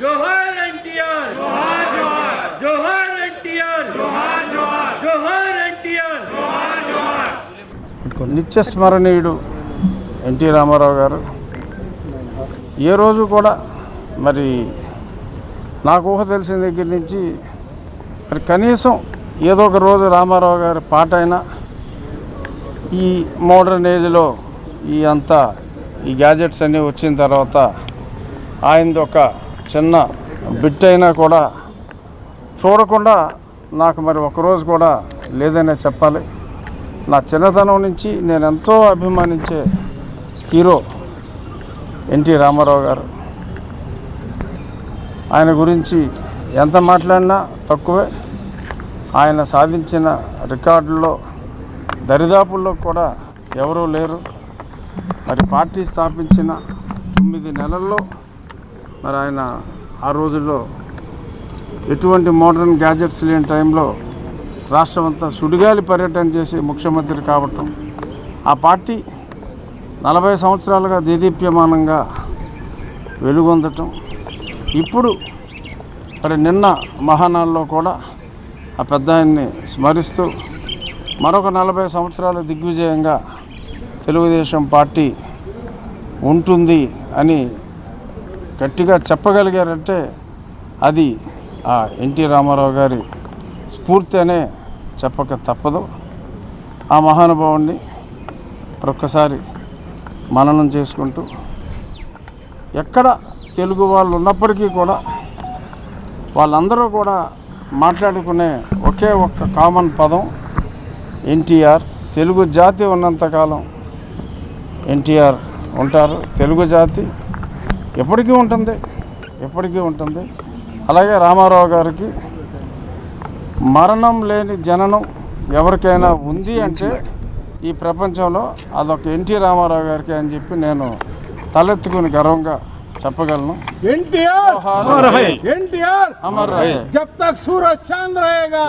జోహార్ ఎన్టీఆర్ జోహార్ ఎన్టీఆర్ జోహార్ ఎన్టీఆర్ నిత్య స్మరణీయుడు ఎన్టీ రామారావు గారు. ఏ రోజు కూడా మరి నాకు ఊహ తెలిసిన దగ్గర నుంచి మరి కనీసం ఏదో ఒక రోజు రామారావు గారి పాట అయినా ఈ మోడర్న్ ఏజ్లో ఈ అంతా ఈ గ్యాజెట్స్ అన్నీ వచ్చిన తర్వాత ఆయనది ఒక చిన్న బిట్ అయినా కూడా చూడకుండా నాకు మరి ఒకరోజు కూడా లేదనే చెప్పాలి. నా చిన్నతనం నుంచి నేను ఎంతో అభిమానించే హీరో ఎన్టీ రామారావు గారు. ఆయన గురించి ఎంత మాట్లాడినా తక్కువే. ఆయన సాధించిన రికార్డుల్లో దరిదాపుల్లో కూడా ఎవరూ లేరు. మరి పార్టీ స్థాపించిన తొమ్మిది నెలల్లో మరి ఆయన ఆ రోజుల్లో ఎటువంటి మోడర్న్ గ్యాజెట్స్ లేని టైంలో రాష్ట్రం అంతా సుడిగాలి పర్యటన చేసి ముఖ్యమంత్రి కావటం ఆ పార్టీ నలభై సంవత్సరాలుగా దేదీప్యమానంగా వెలుగొందటం ఇప్పుడు మరి నిన్న మహానాల్లో కూడా ఆ పెద్ద ఆయన్ని స్మరిస్తూ మరొక నలభై సంవత్సరాలు దిగ్విజయంగా తెలుగుదేశం పార్టీ ఉంటుంది అని గట్టిగా చెప్పగలిగారంటే అది ఆ ఎన్టీ రామారావు గారి స్ఫూర్తి అనే చెప్పక తప్పదు. ఆ మహానుభావుణ్ణి మరొక్కసారి మననం చేసుకుంటూ ఎక్కడ తెలుగు వాళ్ళు ఉన్నప్పటికీ కూడా వాళ్ళందరూ కూడా మాట్లాడుకునే ఒకే ఒక్క కామన్ పదం ఎన్టీఆర్. తెలుగు జాతి ఉన్నంతకాలం ఎన్టీఆర్ ఉంటారు. తెలుగు జాతి ఎప్పటికీ ఉంటుంది. ఎప్పటికీ ఉంటుంది. అలాగే రామారావు గారికి మరణం లేని జననం ఎవరికైనా ఉంది అంటే ఈ ప్రపంచంలో అదొక ఎన్టీ రామారావు గారికి అని చెప్పి నేను తలెత్తుకుని గర్వంగా చెప్పగలను एनटीआर जोहार एनटीआर अमर रहे जब तक सूरज चांद रहेगा